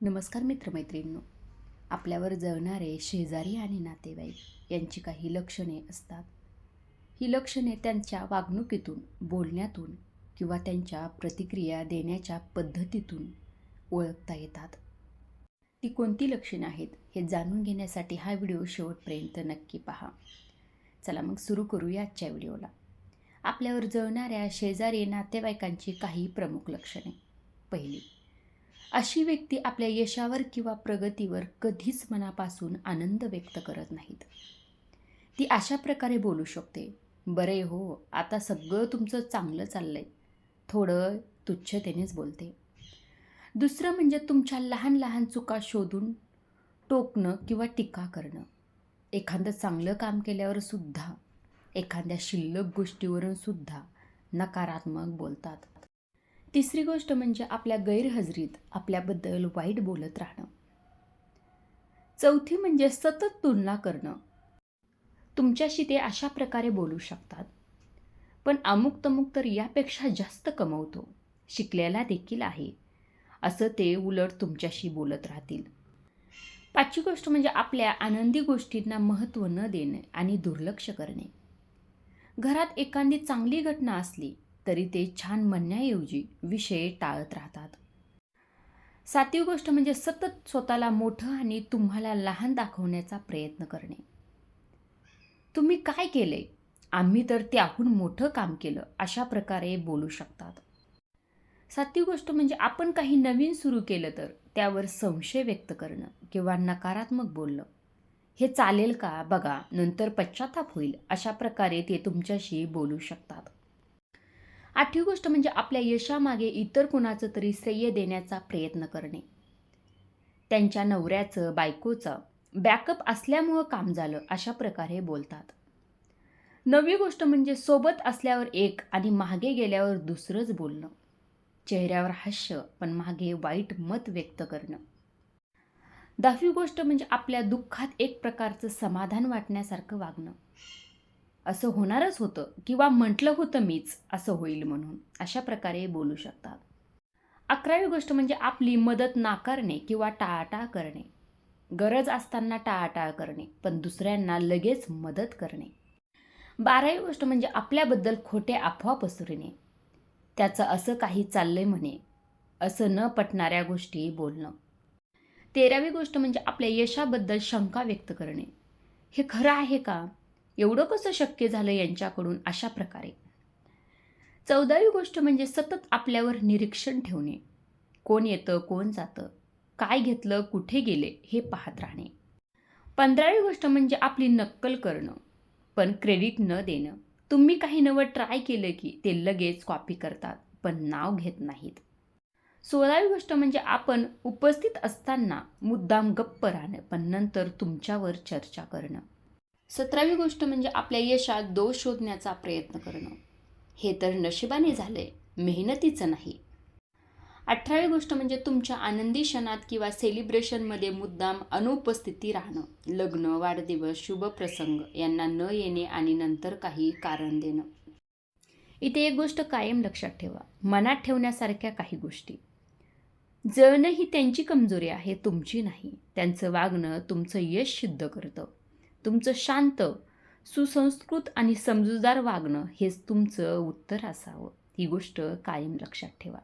नमस्कार मित्रमैत्रिणींनो. आपल्यावर जळणारे शेजारी आणि नातेवाईक यांची काही लक्षणे असतात. ही लक्षणे त्यांच्या वागणुकीतून बोलण्यातून किंवा त्यांच्या प्रतिक्रिया देण्याच्या पद्धतीतून ओळखता येतात. ती कोणती लक्षणे आहेत हे जाणून घेण्यासाठी हा व्हिडिओ शेवटपर्यंत नक्की पहा. चला मग सुरू करूया आजच्या व्हिडिओला. आपल्यावर जळणाऱ्या शेजारी नातेवाईकांची काही प्रमुख लक्षणे. पहिली अशी व्यक्ती आपल्या यशावर किंवा प्रगतीवर कधीच मनापासून आनंद व्यक्त करत नाहीत. ती अशा प्रकारे बोलू शकते बरे हो आता सगळं तुमचं चांगलं चाललं आहे थोडं तुच्छतेनेच बोलते. दुसरं म्हणजे तुमच्या लहान लहान चुका शोधून टोकणं किंवा टीका करणं. एखादं चांगलं काम केल्यावर सुद्धा एखाद्या शिल्लक गोष्टीवरून सुद्धा नकारात्मक बोलतात. तिसरी गोष्ट म्हणजे आपल्या गैरहजेरीत आपल्याबद्दल वाईट बोलत राहणं. चौथी म्हणजे सतत तुलना करणं. तुमच्याशी ते अशा प्रकारे बोलू शकतात. पण अमुक तमुक तर यापेक्षा जास्त कमवतो. शिकलेला देखील आहे. असं ते उलट तुमच्याशी बोलत राहतील. पाचवी गोष्ट म्हणजे आपल्या आनंदी गोष्टींना महत्त्व न देणे आणि दुर्लक्ष करणे. घरात एखादी चांगली घटना असली तरी ते छान म्हणण्याऐवजी विषय टाळत राहतात. सातवी गोष्ट म्हणजे सतत स्वतःला मोठं आणि तुम्हाला लहान दाखवण्याचा प्रयत्न करणे. तुम्ही काय केले? आम्ही तर त्याहून मोठं काम केलं अशा प्रकारे बोलू शकतात. सातवी गोष्ट म्हणजे आपण काही नवीन सुरू केलं तर त्यावर संशय व्यक्त करणं किंवा नकारात्मक बोलणं. हे चालेल का? बघा नंतर पश्चाताप होईल अशा प्रकारे ते तुमच्याशी बोलू शकतात. आठवी गोष्ट म्हणजे आपल्या यशामागे इतर कुणाचं तरी श्रेय देण्याचा प्रयत्न करणे. त्यांच्या नवऱ्याचं बायकोचं बॅकअप असल्यामुळं काम झालं अशा प्रकारे बोलतात. नवी गोष्ट म्हणजे सोबत असल्यावर एक आणि मागे गेल्यावर दुसरंच बोलणं. चेहऱ्यावर हास्य पण मागे वाईट मत व्यक्त करणं. दहावी गोष्ट म्हणजे आपल्या दुःखात एक प्रकारचं समाधान वाटण्यासारखं वागणं. असं होणारच होतं किंवा म्हटलं होतं मीच असं होईल म्हणून. अशा प्रकारे बोलू शकतात. अकरावी गोष्ट म्हणजे आपली मदत नाकारणे किंवा टाळाटाळ करणे. गरज असताना टाळाटाळ करणे पण दुसऱ्यांना लगेच मदत करणे. बारावी गोष्ट म्हणजे आपल्याबद्दल खोटे अफवा पसरणे. त्याचं असं काही चाललंय म्हणे असं न पटणाऱ्या गोष्टी बोलणं. तेरावी गोष्ट म्हणजे आपल्या यशाबद्दल शंका व्यक्त करणे. हे खरं आहे का? एवढं कसं शक्य झालं यांच्याकडून अशा प्रकारे? चौदावी गोष्ट म्हणजे सतत आपल्यावर निरीक्षण ठेवणे. कोण येतं कोण जातं काय घेतलं कुठे गेले हे पाहत राहणे. पंधरावी गोष्ट म्हणजे आपली नक्कल करणं. पण क्रेडिट न देणं. तुम्ही काही नवं ट्राय केलं की ते लगेच कॉपी करतात पण नाव घेत नाहीत. सोळावी गोष्ट म्हणजे आपण उपस्थित असताना मुद्दाम गप्प राहणं पण नंतर तुमच्यावर चर्चा करणं. सतरावी गोष्ट म्हणजे आपल्या यशात दोष शोधण्याचा प्रयत्न करणं. हे तर नशिबाने झालंय मेहनतीचं नाही. अठरावी गोष्ट म्हणजे तुमच्या आनंदी क्षणात किंवा सेलिब्रेशनमध्ये मुद्दाम अनुपस्थिती राहणं. लग्न वाढदिवस शुभप्रसंग यांना न येणे आणि नंतर काही कारण देणं. इथे एक गोष्ट कायम लक्षात ठेवा. मनात ठेवण्यासारख्या काही गोष्टी. जळणं ही त्यांची कमजोरी आहे तुमची नाही. त्यांचं वागणं तुमचं यश सिद्ध करतं. तुमचं शांत सुसंस्कृत आणि समजूतदार वागणं हेच तुमचं उत्तर असावं. ही गोष्ट कायम लक्षात ठेवा.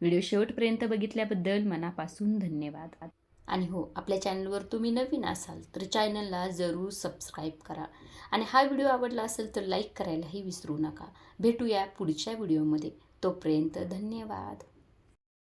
व्हिडिओ शेवटपर्यंत बघितल्याबद्दल मनापासून धन्यवाद. आणि हो आपल्या चॅनलवर तुम्ही नवीन असाल तर चॅनलला जरूर सबस्क्राईब करा. आणि हा व्हिडिओ आवडला असेल तर लाईक करायलाही विसरू नका. भेटूया पुढच्या व्हिडिओमध्ये. तोपर्यंत धन्यवाद.